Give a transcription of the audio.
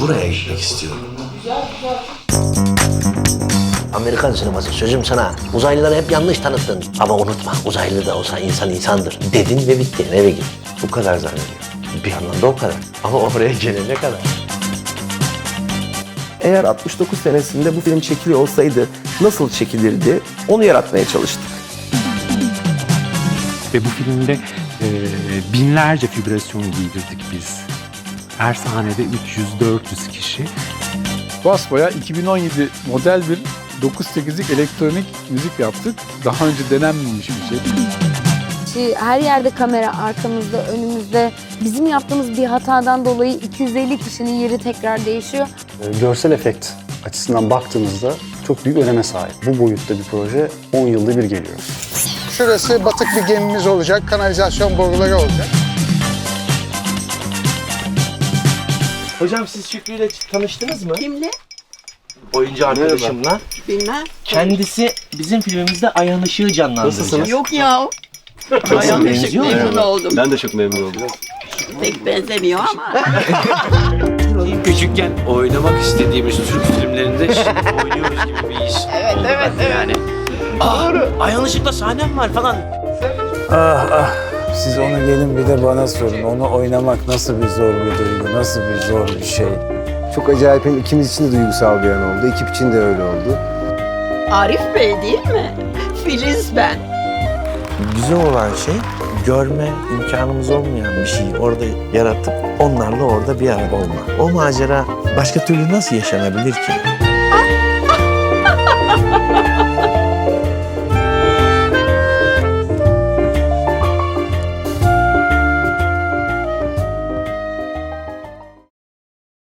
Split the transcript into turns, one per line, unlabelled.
Buraya gitmek istiyorum.
Amerikan sineması sözüm sana. Uzaylıları hep yanlış tanıttın. Ama unutma uzaylı da olsa insan insandır. Dedin ve bitti eve git.
Bu kadar zannediyorum.
Bir anlamda o kadar. Ama oraya gelene kadar.
Eğer 69 senesinde bu film çekiliyor olsaydı nasıl çekilirdi onu yaratmaya çalıştık.
Ve bu filmde e, binlerce fibrasyon giydirdik biz. Her sahnede 300-400 kişi.
Basbaya 2017 model bir 9-8'lik elektronik müzik yaptık. Daha önce denenmemiş bir şey.
Ki Her yerde kamera arkamızda, önümüzde. Bizim yaptığımız bir hatadan dolayı 250 kişinin yeri tekrar değişiyor.
Ee, Görsel efekt açısından baktığınızda çok büyük öneme sahip. Bu boyutta bir proje 10 yılda bir geliyor.
Şurası batık bir gemimiz olacak, kanalizasyon boruları olacak.
Hocam siz Şükrü ile tanıştınız mı?
Kimle?
Oyuncu arkadaşımla.
Bilmem.
Kendisi bizim filmimizde Ayhan Işık'ı canlandıracak.
Yok ya.
Benziyor mu?
memnun oldum.
Ben de çok memnun oldum.
Pek benzemiyor ama.
Küçükken oynamak istediğimiz Türk filmlerinde şimdi oynuyoruz gibi bir his
Evet,
oldu
evet,
bende yani.
Aa, Ayhan Işık'la sahnem var falan.
Ah ah. Siz onu gelin bir de bana sorun. Onu oynamak nasıl bir zor bir duygu, nasıl bir zor bir şey.
Çok acayip hem ikimiz için de duygusal bir an oldu. Ekip için de öyle oldu.
Arif Bey değil mi? Filiz ben.
Güzel olan şey görme imkanımız olmayan bir şeyi orada yaratıp onlarla orada bir arada olmak. O macera başka türlü nasıl yaşanabilir ki?